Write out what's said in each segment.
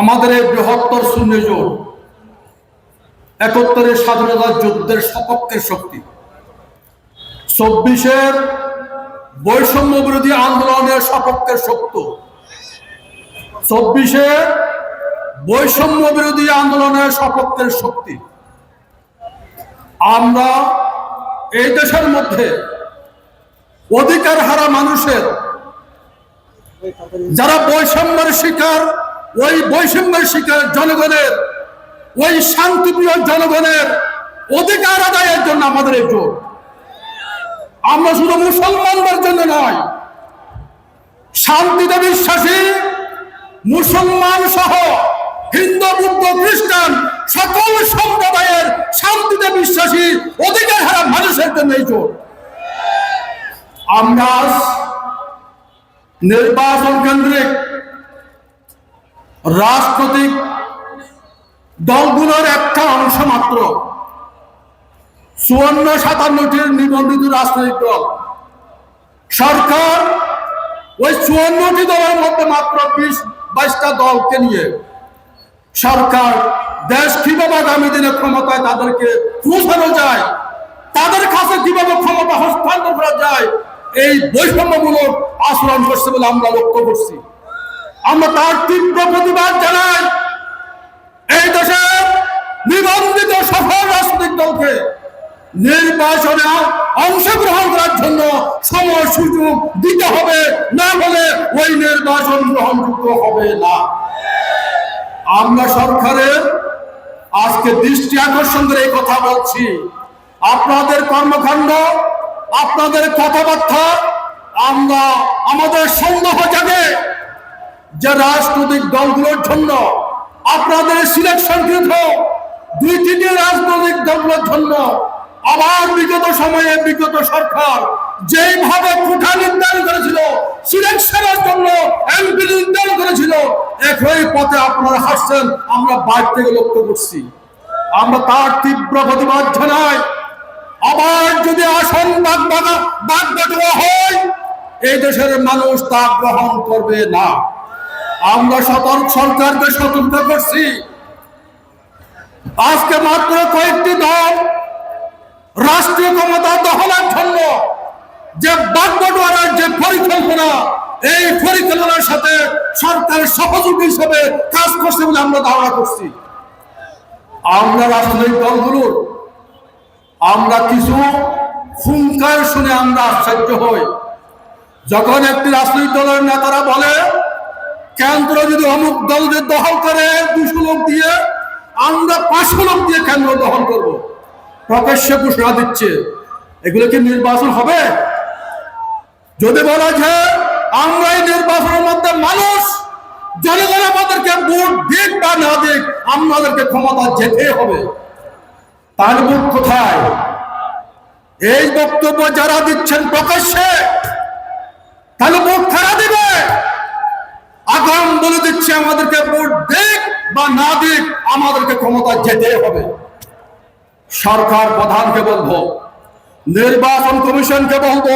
আমাদের এই বৃহত্তর শূন্য জোট, একাত্তরের স্বাধীনতা যুদ্ধের সপক্ষের শক্তি। চব্বিশের বৈষম্য বিরোধী আন্দোলনের সপক্ষের শক্ত। চব্বিশে বৈষম্য বিরোধী আন্দোলনের সপক্ষের শক্তি। আমরা এই দেশের মধ্যে অধিকার হারা মানুষের, যারা বৈষম্যের শিকার ওই বৈষম্যের শিকার জনগণের, ওই শান্তিপ্রিয় জনগণের অধিকার আদায়ের জন্য আমাদের এই জোট। আমরা শুধু মুসলমানদের জন্য নয়, শান্তিতে বিশ্বাসী, মুসলমান সহ হিন্দু, বুদ্ধ, খ্রিস্টান সকল সম্প্রদায়ের শান্তিতে বিশ্বাসী অধিকার হারা মানুষের জন্য এই জোট। আমরা নির্বাচন কেন্দ্রিক রাজনৈতিক দলগুলোর একটা অংশ মাত্র। চুয়ান্ন সাতান্নটির নিবন্ধিত রাজনৈতিক দল। সরকার ওই চুয়ান্নটি দলের মধ্যে মাত্র বিশ, বাইশটা দলকে নিয়ে। সরকার দেশ কীভাবে আগামী দিনে ক্ষমতায় তাদেরকে পৌঁছানো যায়, তাদের কাছে কীভাবে ক্ষমতা হস্তান্তর করা যায়, এই বৈষম্যমূলক আচরণ করছে বলে আমরা লক্ষ্য করছি। আমরা তার তীব্র প্রতিবাদ জানাই। এই দেশে নিবন্ধিত সফল রাজনৈতিক দলকে নির্বাচনে অংশগ্রহণ করার জন্য সময়, সুযোগ দিতে হবে। না হলে ওই নির্বাচন গ্রহণযোগ্য হবে না। আমরা সরকারের আজকে দৃষ্টি আকর্ষণ করে এই কথা বলছি। আপনাদের কর্মকাণ্ড, আপনাদের কথাবার্তা, আমরা আমাদের সন্দেহ জাগে। যে রাজনৈতিক দলগুলোর জন্য আপনাদের সিলেকশন কৃত দুই তিনটি রাজনৈতিক দলগুলোর জন্য আবার বিগত সময়ে বিগত সরকার যেভাবে কোঠা নির্ধারণ করেছিল সিলেকশনের জন্য এমপি নির্ধারণ করেছিল, একই পথে আপনারা হাসছেন আমরা বাইর থেকে লক্ষ্য করছি। আমরা তার তীব্র প্রতিবাদ জানাই। আবার যদি আসন বাগ বাগা বাগ হয়, এই দেশের মানুষ তা গ্রহণ করবে না। আমরা সতর্ক সরকারকে সতর্ক করছি। আজকে মাত্র কয়েকটি দল রাষ্ট্রীয় ক্ষমতা দখলের জন্য যে বাগবাটোয়ারার যে পরিকল্পনা, এই পরিকল্পনার সাথে সরকারের সহযোগী হিসেবে কাজ করছে বলে আমরা ধারণা করছি। আমরা রাজনৈতিক দলগুলোর, আমরা কিছু হুঙ্কার শুনে আমরা আশ্চর্য হই। যখন একটি রাজনৈতিক দলের নেতারা বলে কেন্দ্র যদি অমুক দল যদি দখল করে দুশো লোক দিয়ে, আমরা পাঁচশো লোক দিয়ে কেন্দ্র দখল করব। প্রকাশ্যে ঘোষণা দিচ্ছে, এগুলো কি নির্বাচন হবে? যদি বলা যায়, আমরা এই নির্বাচনের মধ্যে মানুষ, জনগণ আমাদেরকে ভোট দিক বা না দিক, আমাদেরকে ক্ষমতা যেতে হবে। তার মুখ কোথায়? এই বক্তব্য যারা দিচ্ছেন প্রকাশ্যে, তাহলে মুখ খারাপ দিবে আগাম বলে দিচ্ছে আমাদেরকে ভোট দিক বা না দিক আমাদেরকে ক্ষমতা যেতে হবে। সরকার প্রধানকে বলব, নির্বাচন কমিশনকে বলব,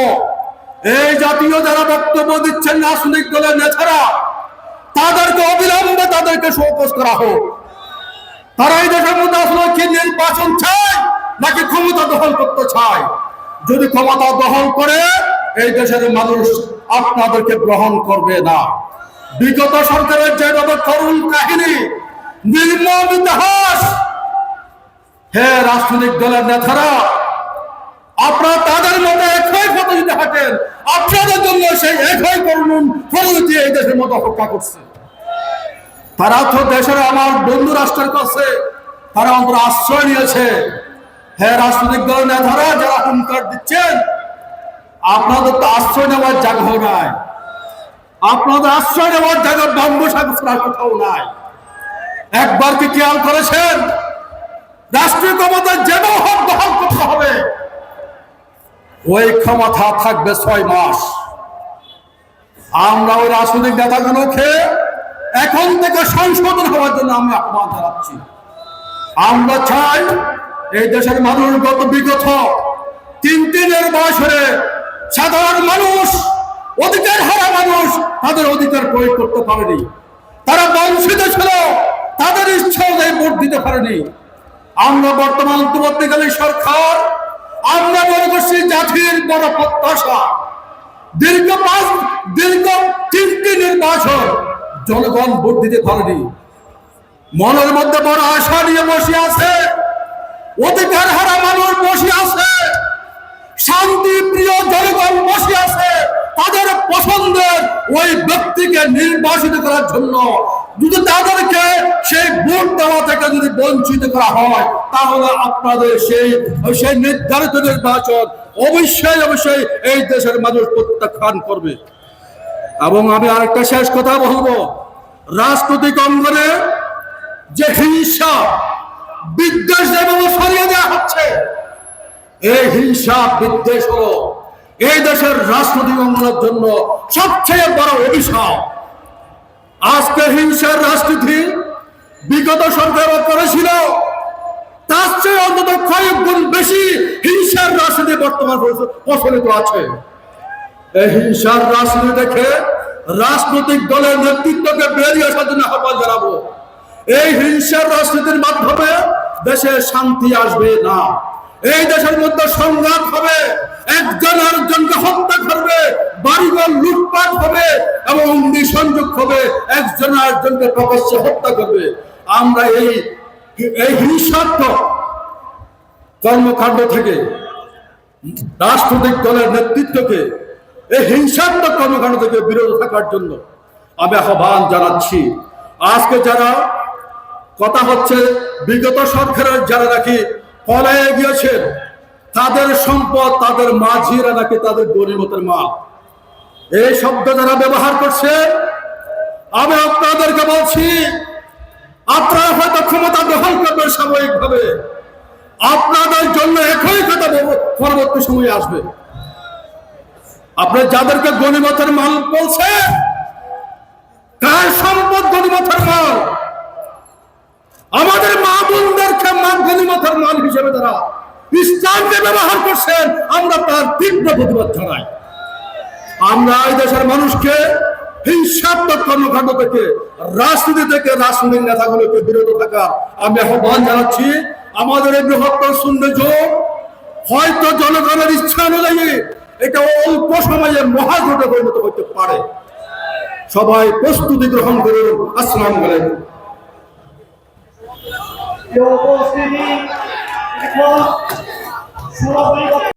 এই জাতীয় যারা বক্তব্য দিচ্ছেন রাজনৈতিক দলের নেতারা, তাদেরকে অবিলম্বে তাদেরকে শোকজ করা হোক। তারা এই দেশের মধ্যে আসলে কি নির্বাচন চায়, নাকি ক্ষমতা দখল করতে চায়? যদি ক্ষমতা দখল করে, এই দেশের মানুষ আপনাদেরকে গ্রহণ করবে না। বিগত সরকারের যেভাবে করুণ কাহিনী নির্মম ইতিহাস হে রাজনৈতিক দলের নেতারা, আপনারা তাদের মধ্যে একই পথে যদি হাঁটেন আপনাদের জন্য সেই একই করুণ পরিণতি এই দেশের মধ্যে অপেক্ষা করছে। তারা তো দেশের আমার বন্ধু রাষ্ট্রের কাছে, তারা অন্তর আশ্রয় নিয়েছে। হ্যাঁ রাজনৈতিক দলের নেতারা, যারা হুঙ্কার দিচ্ছেন, আপনাদের তো আশ্রয় নেওয়ার জায়গা নাই। আপনাদের আশ্রয় নেওয়ার জায়গা বম্বু সাগর কোথাও নাই। একবার কি খেয়াল করেছেন? রাষ্ট্রীয় ক্ষমতা যেমন হোক দখল করতে হবে। ওই ক্ষমতা থাকবে ছয় মাস। আমরা ওই রাজনৈতিক নেতাগুলোকে এখন থেকে সংশোধন হওয়ার জন্য আমি আহ্বান জানাচ্ছি। আমরা চাই এই দেশের মানুষ গত বিগত তিন তিনের বছরে সাধারণ মানুষ, অধিকার হারা মানুষ তাদের অধিকার প্রয়োগ করতে পারেনি। তারা বঞ্চিত ছিল। পারেনি। আমরা বর্তমান অন্তর্বর্তীকালীন সরকার, আমরা মনে করছি জাতির বড় প্রত্যাশা। দীর্ঘ পাঁচ, দীর্ঘ তিনটি নির্বাচন জনগণ ভোট দিতে পারেনি। মনের মধ্যে বড় আশা নিয়ে বসে আছে, অধিকার হারা মানুষ বসে আছে, শান্তি প্রিয় জনগণ বসে আছে, তাদের পছন্দের ওই ব্যক্তিকে নির্বাচিত করার জন্য যদি তাদেরকে সেই ভোট দেওয়া থেকে যদি বঞ্চিত করা হয়, তাহলে আপনাদের সেই সেই নির্ধারিত নির্বাচন অবশ্যই অবশ্যই এই দেশের মানুষ প্রত্যাখ্যান করবে। এবং আমি আরেকটা শেষ কথা বলব। রাজনৈতিক অঙ্গনে যে হিংসা বিদ্বেষ যেভাবে সরিয়ে দেওয়া হচ্ছে, এই হিংসা বিদ্বেষ হলো এই দেশের রাজনৈতিক অঙ্গনের জন্য সবচেয়ে বড় অভিশাপ। আজকে হিংসার রাজনীতি বিগত সরকার করেছিল, তার চেয়ে অন্তত কয়েক গুণ বেশি হিংসার রাজনীতি বর্তমান প্রচলিত আছে। এই হিংসার রাজনীতি দেখে রাজনৈতিক দলের নেতৃত্বকে বেরিয়ে আসার জন্য আহ্বান জানাব। এই হিংসার রাজনীতির মাধ্যমে দেশে শান্তি আসবে না। এই দেশের মধ্যে সংঘাত হবে, একজন আরেকজনকে হত্যা একজন আরেকজনকে প্রকাশ্যে হত্যা করবে। আমরা এই এই হিংসাত্মক কর্মকাণ্ড থেকে রাজনৈতিক দলের নেতৃত্বকে এই হিংসাত্মক কর্মকাণ্ড থেকে বিরত থাকার জন্য আমি আহ্বান জানাচ্ছি। আজকে যারা কথা হচ্ছে, বিগত সরকারের যারা নাকি পলায়ে গিয়েছেন, তাদের সম্পদ তাদের মাঝিরা নাকি তাদের গরিমতের মাল। এই শব্দ যারা ব্যবহার করছে আমি আপনাদেরকে বলছি, আপনারা হয়তো ক্ষমতা দখল করবেন সাময়িকভাবে। আপনাদের জন্য একই কথা পরবর্তী সময়ে আসবে। আপনার যাদেরকে গণিমতের মাল বলছে কার সম্পদ গণিমতের মাল। আমাদের মা বোনদেরকে মা গণিমতের মাল হিসেবে তারা ইসলামকে ব্যবহার করছেন, আমরা তার তীব্র প্রতিবাদ জানাই। আমরা এই দেশের মানুষকে হিংসাত্মক কর্মকাণ্ড থেকে, রাজনীতি থেকে রাজনৈতিক নেতাগুলোকে বিরত থাকা আমি আহ্বান জানাচ্ছি। আমাদের এই বৃহত্তর সৌন্দর্য, হয়তো জনগণের ইচ্ছা অনুযায়ী এটা অল্প সময়ে মহাজোটে পরিণত হতে পারে। সবাই প্রস্তুতি গ্রহণ করুন। আসসালামু আলাইকুম।